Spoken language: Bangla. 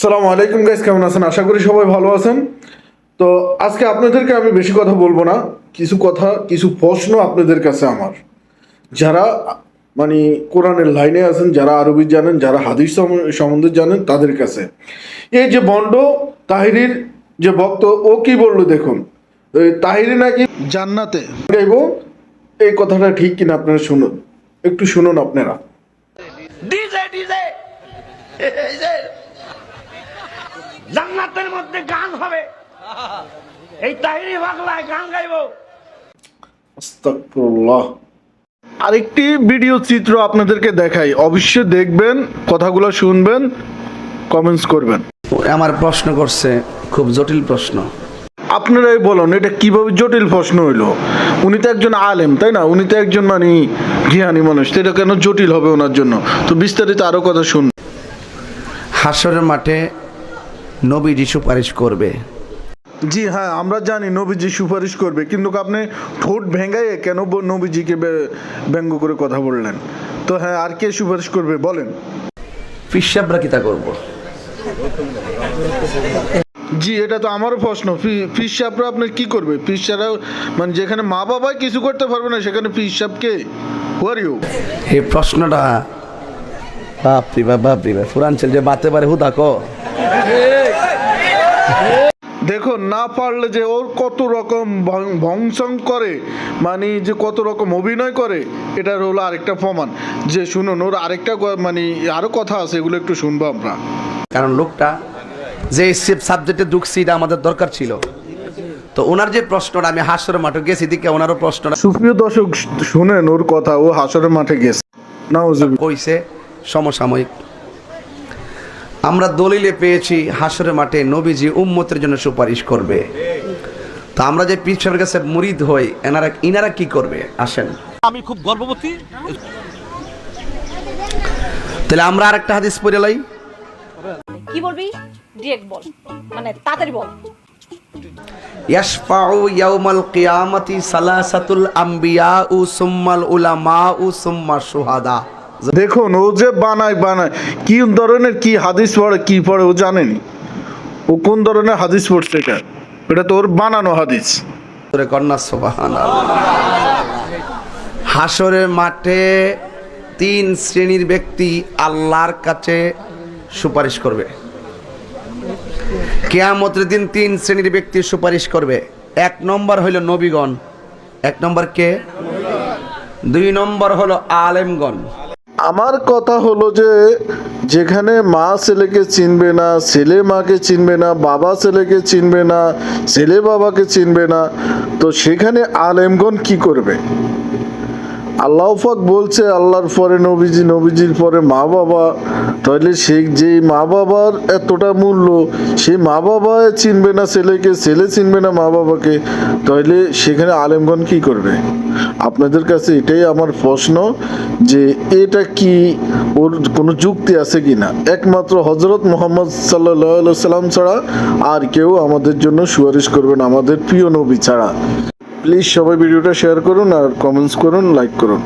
সালাম আলাইকুম গাইস কেমন আছেন? আশা করি সবাই ভালো আছেন। তো আজকে আপনাদেরকে আমি বেশি কথা বলব না কিছু কথা কিছু প্রশ্ন আপনাদের কাছে আমার। যারা মানে কোরআনের লাইনে আছেন যারা আরবি জানেন যারা হাদিস সম্বন্ধে জানেন তাদের কাছে। এই যে বন্ড তাহিরির যে ভক্ত ও কি বলল দেখুন। তাহিরি নাকি জান্নাতে। গাইবো এই কথাটা ঠিক কিনা আপনারা শুনুন। একটু শুনুন আপনারা। DJ DJ. এই যে জান্নাতের মধ্যে গান হবে। এই তাহিরি পাগলায় গান গাইবো। আরেকটি ভিডিও চিত্র আপনাদেরকে দেখাই। অবশ্যই দেখবেন কথাগুলো শুনবেন কমেন্টস করবেন। আমার প্রশ্ন করছে খুব জটিল প্রশ্ন। আপনারাই বলুন এটা কীভাবে জটিল প্রশ্ন হইল? উনি তো একজন আলেম তাই না? উনি তো একজন মানে জ্ঞানী মানুষ তো এটা কেন জটিল হবে ওনার জন্য? তো বিস্তারিত আরও কথা শুন হাসরের মাঠে নবীজি সুপারিশ করবে। জি হ্যাঁ আমরা জানি নবীজি সুপারিশ করবে কিন্তু আপনি ঠোঁট ভেঙ্গাইয়ে কেন নবীজিকে ব্যঙ্গ করে কথা বললেন? তো হ্যাঁ আর কে সুপারিশ করবে বলেন। পিসাবরা কি তা করব? জি এটা তো আমারও প্রশ্ন। ফিস সাপরা আপনার কি করবে? ফিস সারা মানে যেখানে মা বাবাই কিছু করতে পারবে না সেখানে ফিস সাপকে হুয়ার ইউ এই প্রশ্নটা বাপরি বাপ বাপরি বাপ ফুরাঞ্চল যে বাতে পারে হুদা কো দেখুন না পারলে যে ওর কত রকম ভংসং করে মানে যে কত রকম অভিনয় করে এটার হলো আরেকটা প্রমাণ। যে শুনুন ওর আরেকটা মানে আরও কথা আছে এগুলো একটু শুনব আমরা। কারণ লোকটা যে সাবজেক্টে ঢুকছি এটা আমাদের দরকার ছিল। তো ওনার যে প্রশ্নটা আমি হাসরের মাঠে গেছি দিকে ওনারও প্রশ্নটা সুপ্রিয় দর্শক শুনেন ওর কথা ও হাসরের মাঠে গেছে। না কইছে সমসাময়িক আমরা দলিলে পেয়েছি হাসরের মাঠে নবীজি উম্মতের জন্য সুপারিশ করবে। তা আমরা যে পীর সাহেবের কাছে মুরিদ হই এনারা ইনারা কি করবে? আসেন। আমি খুব গর্ববতী। তাহলে আমরা আরেকটা হাদিস পড়ে লাই। কি বলবি? ডিরেক্ট বল। মানে তাড়াতাড়ি বল। ইয়াশফাউ ইয়াউমাল কিয়ামাতি সালাসাতুল আম্বিয়া উ সুম্মাল উলামা উ সুম্মা শুহাদা। দেখুন, ও যে বানায় বানায়, কি ধরনের, কি হাদিস পড়ে, কি পড়ে, ও জানেনি। ও কোন ধরনের হাদিস পড়ছে এটা? এটা তো ওর বানানো হাদিস। হাসরের মাঠে তিন শ্রেণির ব্যক্তি আল্লাহর কাছে সুপারিশ করবে। কেয়ামতের দিন তিন শ্রেণির ব্যক্তি সুপারিশ করবে। এক নম্বর হইল নবীগণ, এক নম্বর কে? দুই নম্বর হলো আলেমগণ। আমার কথা হলো যে, যেখানে মা ছেলেকে চিনবে না, ছেলে মাকে চিনবে না, বাবা ছেলেকে চিনবে না, ছেলে বাবাকে চিনবে না, তো সেখানে আলেমগণ কি করবে? আল্লাহ পাক বলছে, আল্লাহর পরে নবীজি, নবীজির পরে মা বাবা। তাহলে সে যে মা বাবার এতটা মূল্য সেই মা বাবা চিনবে না ছেলেকে, ছেলে চিনবে না মা বাবাকে। তাহলে সেখানে আলেমগণ কি করবে? আপনাদের কাছে এটাই আমার প্রশ্ন যে এটা কি ওর কোনো যুক্তি আছে কি না একমাত্র হজরত মোহাম্মদ সাল্লাহ সাল্লাম ছাড়া আর কেউ আমাদের জন্য সুপারিশ করবেন আমাদের প্রিয় নবী ছাড়া। প্লিজ সবাই ভিডিওটা শেয়ার করুন আর কমেন্টস করুন লাইক করুন।